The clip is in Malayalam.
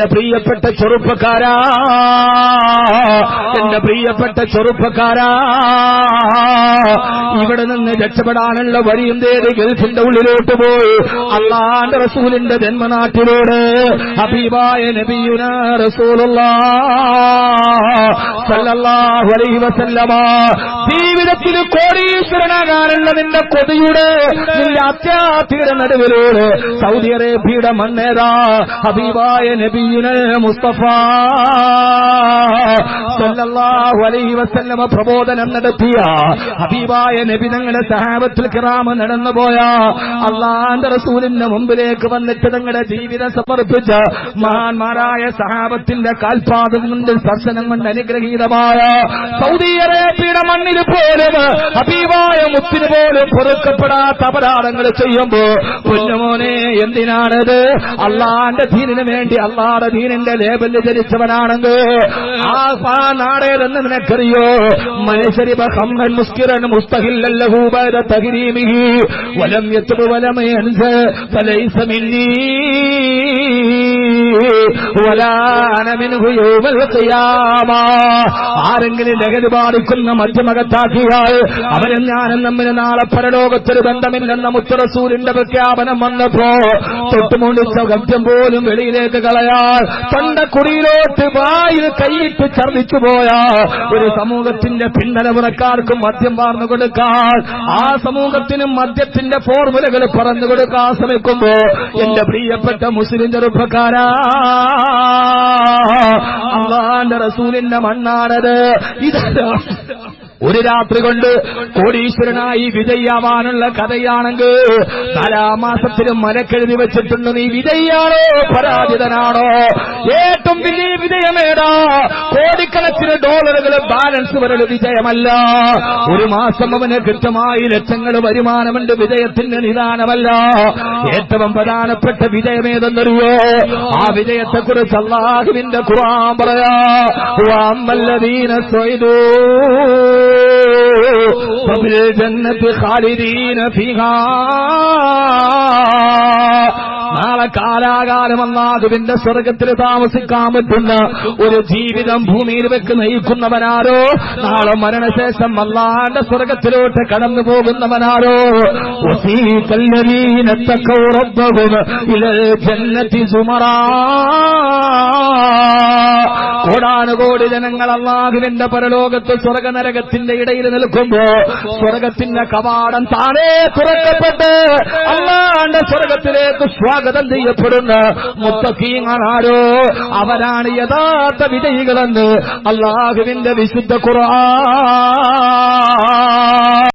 എന്റെ പ്രിയപ്പെട്ട ചെറുപ്പക്കാരാ എന്റെ പ്രിയപ്പെട്ട ചെറുപ്പക്കാരാ. ഇവിടെ നിന്ന് രക്ഷപ്പെടാനുള്ള വഴിയും തേടി ഗൾഫിന്റെ ഉള്ളിലോട്ട് പോയി. അള്ളാന്റെ റസൂലിന്റെ ജന്മനാട്ടിലൂടെ അഭിവായ നബിയുന റസൂലുള്ള. ജീവിതത്തിൽ കോടീശ്വരനാകാനുള്ള നിന്റെ കൊതിയുടെ നിന്റെ അത്യാധിയുടെ നടുവിലൂടെ സൗദി അറേബ്യയുടെ മണ്ണേതാ ഹബീബായ നബീന മുസ്തഫ അലൈഹി വസല്ലമ പ്രബോധനം നടത്തിയ ഹബീബായ നബി തങ്ങളുടെ സഹാബത്തിൽ കിറാമ നടന്നുപോയ അള്ളാന്റെ റസൂലിന്റെ മുമ്പിലേക്ക് വന്നിട്ട് തങ്ങളുടെ ജീവിതം സമർപ്പിച്ച മഹാന്മാരായ സഹാബത്തിന്റെ കാൽപാദം കൊണ്ട് സ്പർശനം കൊണ്ട് അനുഗ്രഹീതമായ സൗദി അറേബ്യയുടെ മണ്ണിൽ പോലും ഹബീബായ മുത്തിന് പോലും പൊറുക്കപ്പെടാത്ത അപരാധങ്ങൾ ചെയ്യുമ്പോ പൊന്നുമോനെ എന്തിനാണത്? അള്ളാന്റെ ദീനിന് വേണ്ടി അള്ളാടെ ദീനിന്റെ ലേബലിൽ ജനിച്ചവനാണെങ്കിൽ ആ നാടേതെന്ന് നിനക്കറിയോ? മനുഷ്യരിബ ഹമ്മൻ മുസ്കിറൻ മുസ്തഹില്ലല്ലഹു ബഅദ തഹരീമിഹി വലം യത്ബ വലം ആരെങ്കിലും ലഹരി ബാധിക്കുന്ന മധ്യമകത്താക്കിയാൽ അവരും ഞാനും തമ്മിൽ നാളെ പരലോകത്തൊരു ബന്ധമില്ലെന്ന മുത്തറസൂരിന്റെ പ്രഖ്യാപനം വന്നപ്പോ തൊട്ടുമുണ്ടിച്ച ഗദ്യം പോലും വെളിയിലേക്ക് കളയാൽ തൊണ്ടക്കുടിയിലോട്ട് വായിൽ കൈയിട്ട് ഛർദിച്ചു പോയ ഒരു സമൂഹത്തിന്റെ പിന്തലമുറക്കാർക്കും മദ്യം വാർന്നു കൊടുക്കാൻ ആ സമൂഹത്തിനും മദ്യത്തിന്റെ ഫോർമുലകൾ പറഞ്ഞു കൊടുക്കാൻ ശ്രമിക്കുമ്പോ എന്റെ പ്രിയപ്പെട്ട മുസ്ലിം ചെറുപ്പക്കാരാ അള്ളാന്റെ റസൂലിന്റെ മണ്ണാണത്. ഇതല്ല ഒരു രാത്രി കൊണ്ട് കോടീശ്വരനായി വിജയാവാനുള്ള കഥയാണെങ്കിൽ നാലാമാസത്തിലും മലക്കെഴുതി വെച്ചിട്ടുണ്ട് നീ വിജയാണോ പരാജിതനാണോ? ഏറ്റവും വലിയ വിജയമേടാ. കോടിക്കണക്കിന് ഡോളറുകൾ ബാലൻസ് വരുടെ വിജയമല്ല. ഒരു മാസം അവന് കൃത്യമായി ലക്ഷങ്ങൾ വരുമാനമുണ്ട്. വിജയത്തിന്റെ നിദാനമല്ല. ഏറ്റവും പ്രധാനപ്പെട്ട വിജയമേതെന്നറിയോ? ആ വിജയത്തെക്കുറിച്ച് അള്ളാഹുവിന്റെ ഖുർആൻ പറയാ. വല്ലതീന സ്വൈദൂ. ففي الجنة خالدين فيها നാളെ കാലാകാലം അന്നാകുവിന്റെ സ്വർഗത്തിൽ താമസിക്കാൻ പറ്റുന്ന ഒരു ജീവിതം ഭൂമിയിൽ വെക്ക് നയിക്കുന്നവനാരോ നാളെ മരണശേഷം അല്ലാന്റെ സ്വർഗത്തിലോട്ട് കടന്നു പോകുന്നവനാരോ ജന്നത്തി സുമറാ കോടാനുകോടി ജനങ്ങൾ അള്ളാഹുവിന്റെ പരലോകത്ത് സ്വർഗനരകത്തിന്റെ ഇടയിൽ നിൽക്കുമ്പോ സ്വർഗത്തിന്റെ കവാടം താനേ തുറക്കപ്പെട്ട് അള്ളാന്റെ സ്വർഗത്തിലേക്ക് സ്വാഗതം ചെയ്യപ്പെടുന്ന മുത്തക്കീങ്ങളാരോ അവരാണ് യഥാർത്ഥ വിജയികളെന്ന് അള്ളാഹുവിന്റെ വിശുദ്ധ ഖുർആൻ.